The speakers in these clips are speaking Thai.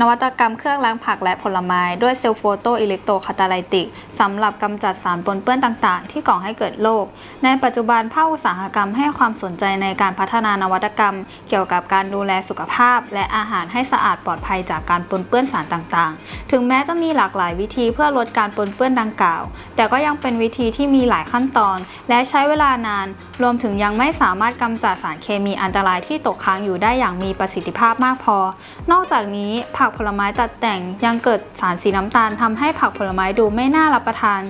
นวัตกรรมเครื่องล้างผักและผลไม้ด้วยเซลล์โฟโตอิเล็กโทรคาตาไลติกสำหรับกำจัดสารปนเปื้อนต่างๆ ที่ก่อให้เกิดโรคในปัจจุบันภาคอุตสาหกรรมให้ความสนใจในการพัฒนานวัตกรรม เกี่ยวกับการดูแลสุขภาพ และอาหารให้สะอาดปลอดภัยจากการปนเปื้อนสารต่างๆ ถึงแม้จะมีหลากหลายวิธีเพื่อลดการปนเปื้อนดังกล่าว แต่ก็ยังเป็นวิธีที่มีหลายขั้นตอน และใช้เวลานาน รวมถึงยังไม่สามารถกำจัดสารเคมีอันตรายที่ตกค้างอยู่ได้อย่างมีประสิทธิภาพมากพอ นอกจากนี้ผักผลไม้ตัดแต่งยังเกิดสารสีน้ำตาลทำให้ผักผลไม้ดูไม่น่ารับประทาน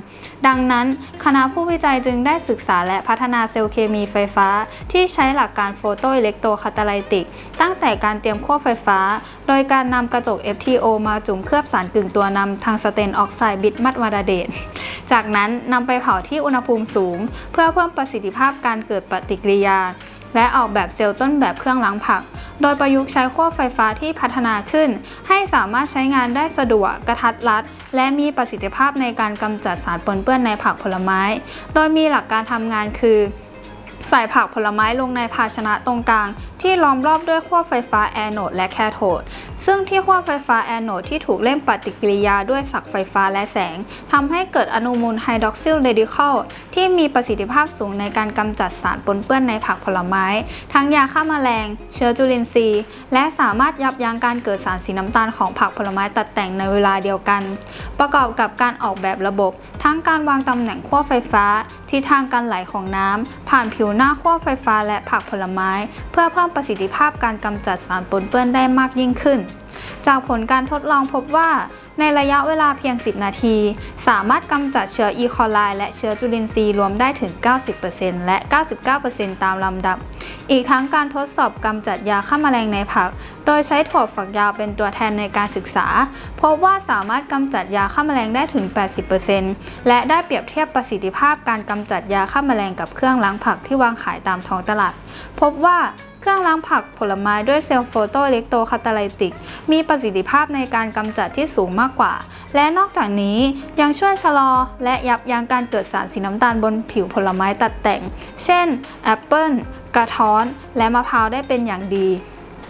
ดังนั้น คณะผู้วิจัยจึงได้ศึกษาและพัฒนาเซลล์เคมีไฟฟ้า ที่ใช้หลักการโฟโตอิเล็กโทรคาตาไลติก ตั้งแต่การเตรียมขั้วไฟฟ้า โดยการนำกระจก FTO มาจุ่มเคลือบสารกึ่งตัวนำทางสเตนออกไซด์บิดมัดวาราเดตจากนั้นนำไปเผาที่อุณหภูมิสูง เพื่อเพิ่มประสิทธิภาพการเกิดปฏิกิริยา และออกแบบเซลล์ต้นแบบเครื่องล้างผัก โดยประยุกต์ใช้ขั้วไฟฟ้าที่พัฒนาขึ้น ให้สามารถใช้งานได้สะดวกกระทัดรัด และมีประสิทธิภาพในการกำจัดสารปนเปื้อนในผักผลไม้ โดยมีหลักการทำงานคือใส่ผักผลไม้ลงในภาชนะตรงกลาง ที่ล้อมรอบด้วยขั้วไฟฟ้าแอโนดและแคโทด ซึ่งที่ขั้วไฟฟ้าแอนโดที่ถูกเล่นปฏิกิริยาด้วยศักไฟฟ้าและแสงทำให้เกิดอนุมูลไฮดรอกซิลเรดิคอลที่มีประสิทธิภาพสูงในการกำจัดสารปนเปื้อนในผักผลไม้ ทั้งยาฆ่าแมลง เชื้อจุลินทรีย์ และสามารถยับยั้งการเกิดสารสีน้ำตาลของผักผลไม้ตัดแต่งในเวลาเดียวกัน ประกอบกับการออกแบบระบบ ทั้งการวางตำแหน่งขั้วไฟฟ้าทิศทางการไหลของน้ำผ่านผิวหน้าขั้วไฟฟ้าและผักผลไม้ เพื่อเพิ่มประสิทธิภาพการกำจัดสารปนเปื้อนได้มากยิ่งขึ้นจากผลการทดลองพบว่า ในระยะเวลาเพียง 10 นาที สามารถกำจัดเชื้ออีคอไลและเชื้อจุลินทรีย์รวมได้ถึง 90%และ 99%ตามลำดับ อีกทั้งการทดสอบกำจัดยาฆ่าแมลงในผักโดยใช้ถั่วฝักยาวเป็นตัวแทนในการศึกษา พบว่าสามารถกำจัดยาฆ่าแมลงได้ถึง 80%และได้เปรียบเทียบประสิทธิภาพการกำจัดยาฆ่าแมลงกับเครื่องล้างผักที่วางขายตามท้องตลาด พบว่าเครื่องล้างผักผลไม้ด้วยเซลล์โฟโตอิเล็กโทรคาตาไลติก มีประสิทธิภาพในการกำจัดที่สูงมากกว่า และนอกจากนี้ยังช่วยชะลอ และยับยั้งการเกิดสารสีน้ำตาลบนผิวผลไม้ตัดแต่ง เช่นแอปเปิลกระท้อน และมะพร้าวได้เป็นอย่างดี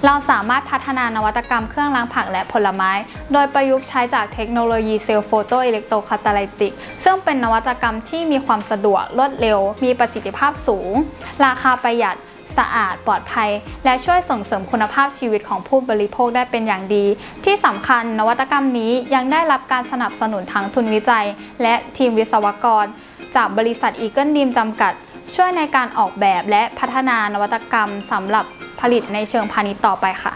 เราสามารถพัฒนานวัตกรรมเครื่องล้างผักและผลไม้ โดยประยุกต์ใช้จากเทคโนโลยีเซลล์โฟโตอิเล็กโทรคาตาไลติก ซึ่งเป็นนวัตกรรมที่มีความสะดวกรวดเร็ว มีประสิทธิภาพสูง ราคาประหยัดสะอาดปลอดภัย และช่วยส่งเสริมคุณภาพชีวิตของผู้บริโภคได้เป็นอย่างดี ที่สำคัญนวัตกรรมนี้ยังได้รับการสนับสนุนทั้งทุนวิจัย และทีมวิศวกร จากบริษัทอีเกิลดีมจำกัด ช่วยในการออกแบบและพัฒนานวัตกรรมสำหรับ ผลิตในเชิงพาณิชย์ต่อไปค่ะ